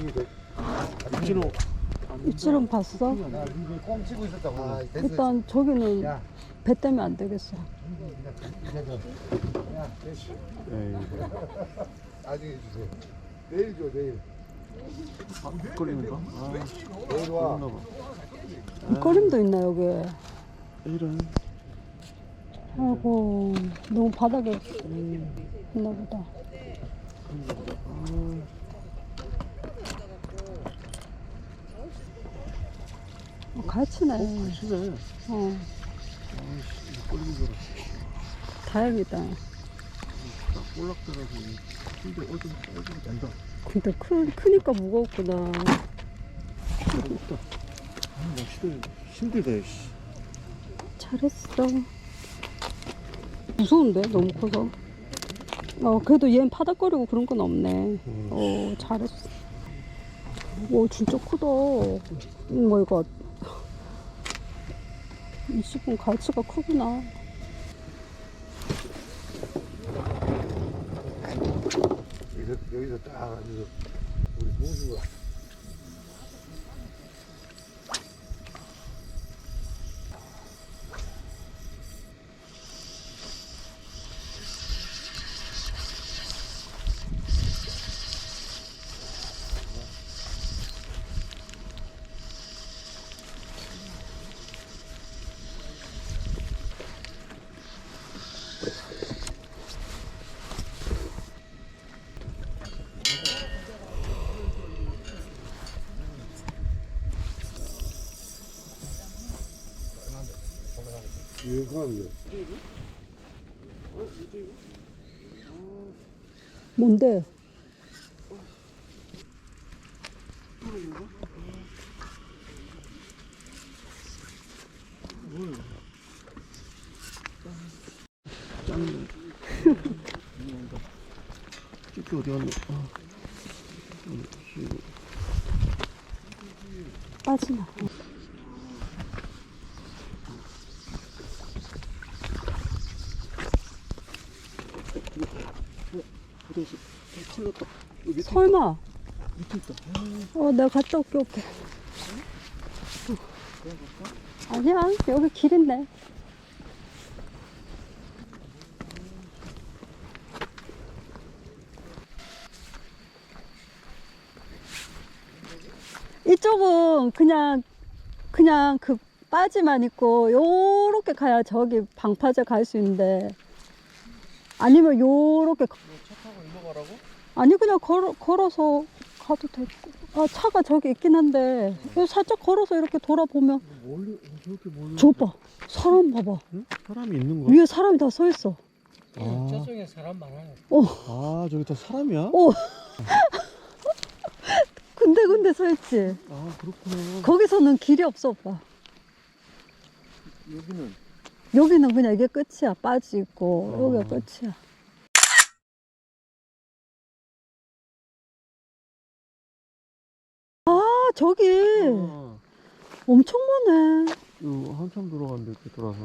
리뷰 입질로 입질은 봤어? 나 리뷰 꽁 치고 있었다고. 아, 됐어. 일단 저기는 야, 배 때문에 안 되겠어. 야, 됐어. 나중에 주세요. 내일 줘, 내일. 거리는가? 아 내일 와. 봐 꺼림도 있나 여기? 이런 아이고 너무 바닥에 있나 보다. 어, 갈치네. 치네 어, 아이씨 이거 걸리는 줄 알았어 다행이다. 딱 볼락들어서 근데 어좀 어좀 된다 근데 크, 크니까 무겁구나. 무겁다 아나 힘들 힘들다 씨 잘했어. 무서운데 너무 커서. 어 그래도 얘는 파닥거리고 그런 건 없네. 어 잘했어. 오 진짜 크다. 오 마이 갓. 이 집은 갈치가 크구나. 여기서, 딱 앉아서 우리 동수가. 예, 그럼요. 뭔데? 짠 집게 어디 갔노 아. 빠지나. 여기 밑에 설마? 밑에 있다 어 내가 갔다 올게 올게. 아니야 여기 길 있네. 이쪽은 그냥 그냥 그 빠지만 있고 요렇게 가야 저기 방파제 갈 수 있는데 아니면 요렇게 가- 가라고? 아니 그냥 걸어, 걸어서 가도 되고 아 차가 저기 있긴 한데 여기 살짝 걸어서 이렇게 돌아보면 멀리 저렇게 멀리 저봐 사람 봐봐. 응? 사람이 있는 거야? 위에 사람이 다 서 있어. 아, 저쪽에 사람 많아요. 아 저기 다 사람이야? 오 군데군데 서 있지. 아 그렇구나. 거기서는 길이 없어 오빠. 여기는? 여기는 그냥 이게 끝이야. 빠지 있고 어. 여기가 끝이야 저기 아, 엄청 많네 이거 한참 들어갔는데 이렇게 돌아서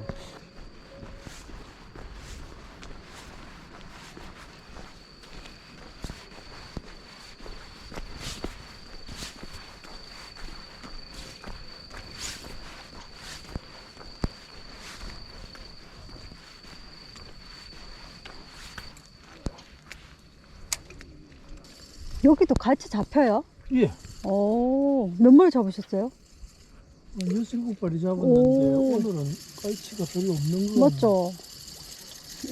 여기도 같이 잡혀요? 예. 오, 몇 마리 잡으셨어요? 여섯 일곱 발이 잡았는데 오. 오늘은 깔치가 별로 없는 거 맞죠?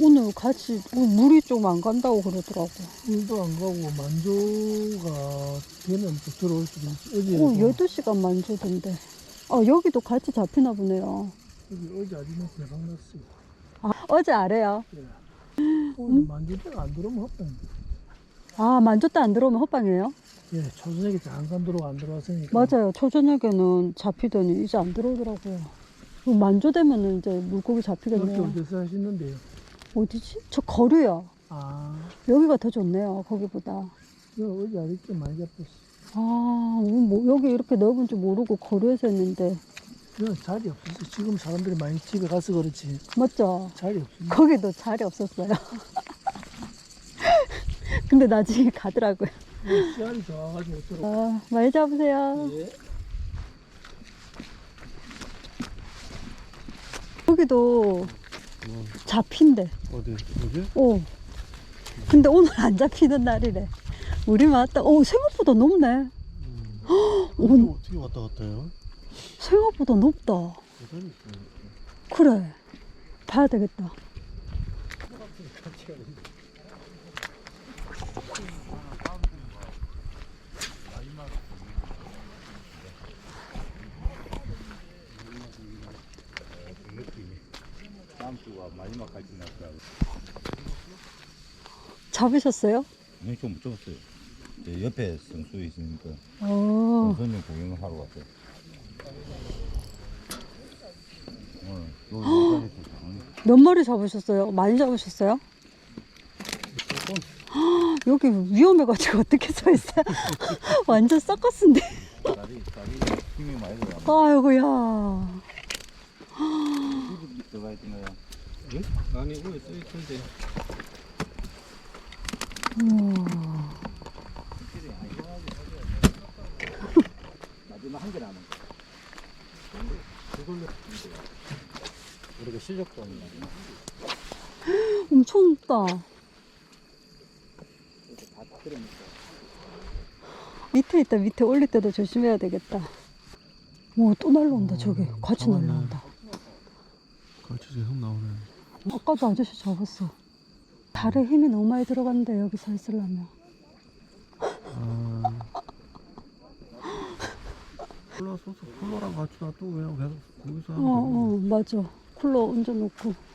오늘 같이 어, 물이 좀 안 간다고 그러더라고. 물도 안 가고 만조가 되면 또 들어올 수도 있어. 어제 어, 12시간 만주던데. 아, 여기도 같이 잡히나 보네요. 여기 어제 아줌마 대박 났어요. 아, 어제 아래요. 오늘 만조 때가 안 들어오면 헛방. 아, 만조 때 안 들어오면 헛방이에요? 예, 초저녁에 잠깐 들어오고 안 들어왔으니까. 맞아요. 초저녁에는 잡히더니 이제 안 들어오더라고요. 그럼 만조 되면은 이제 물고기 잡히겠네요. 어디서 하시는데요? 어디지? 저 거류요. 아, 여기가 더 좋네요. 거기보다. 여 어제 아직도 많이 잡혔어. 아, 뭐 여기 이렇게 넓은 줄 모르고 거류에서 했는데. 그냥 자리 없었어. 지금 사람들이 많이 집에 가서 그렇지. 맞죠? 자리 없어. 거기도 자리 없었어요. 근데 나중에 가더라고요. 씨알이 좋아가지고 들어. 아, 많이 잡으세요. 예. 여기도 잡힌대. 어디 어디? 오. 근데 오늘 안 잡히는 날이래. 우리 맞다. 오, 생각보다 높네. 어디 어떻게 왔다 갔다 해요? 생각보다 높다. 있어요. 그래. 봐야 되겠다. 다음 주가 마지막 갈증 날 거야. 잡으셨어요? 네, 좀못 잡았어요. 제 옆에 성수에 있으니까 어. 선생님 구경을 하러 왔어요. 오늘 요 여기까지 있어요. 몇 마리 잡으셨어요? 많이 잡으셨어요? 헉, 여기 위험해가지고 어떻게 서 있어요? 완전 서커스인데. 다리 다리 힘이 많이 들어가. 아이고야. 들어가 있던가요? 아니 오늘 써 있던데. 마지막 한개 남은 거. 우리가 실력도 없는 엄청 높다. 다 들어니까. 밑에 있다. 밑에 올릴 때도 조심해야 되겠다. 오, 또 날라온다. 저기. 같이 가만히. 날라온다. 같이 계속 나오네. 아까도 아저씨 잡았어. 발에 힘이 너무 많이 들어간대. 여기 서 있으려면. 아. 콜라 소스 콜라랑 같이 놔두고 그냥 계속 거기서 어, 하면 어, 맞아. 쿨러 얹어놓고.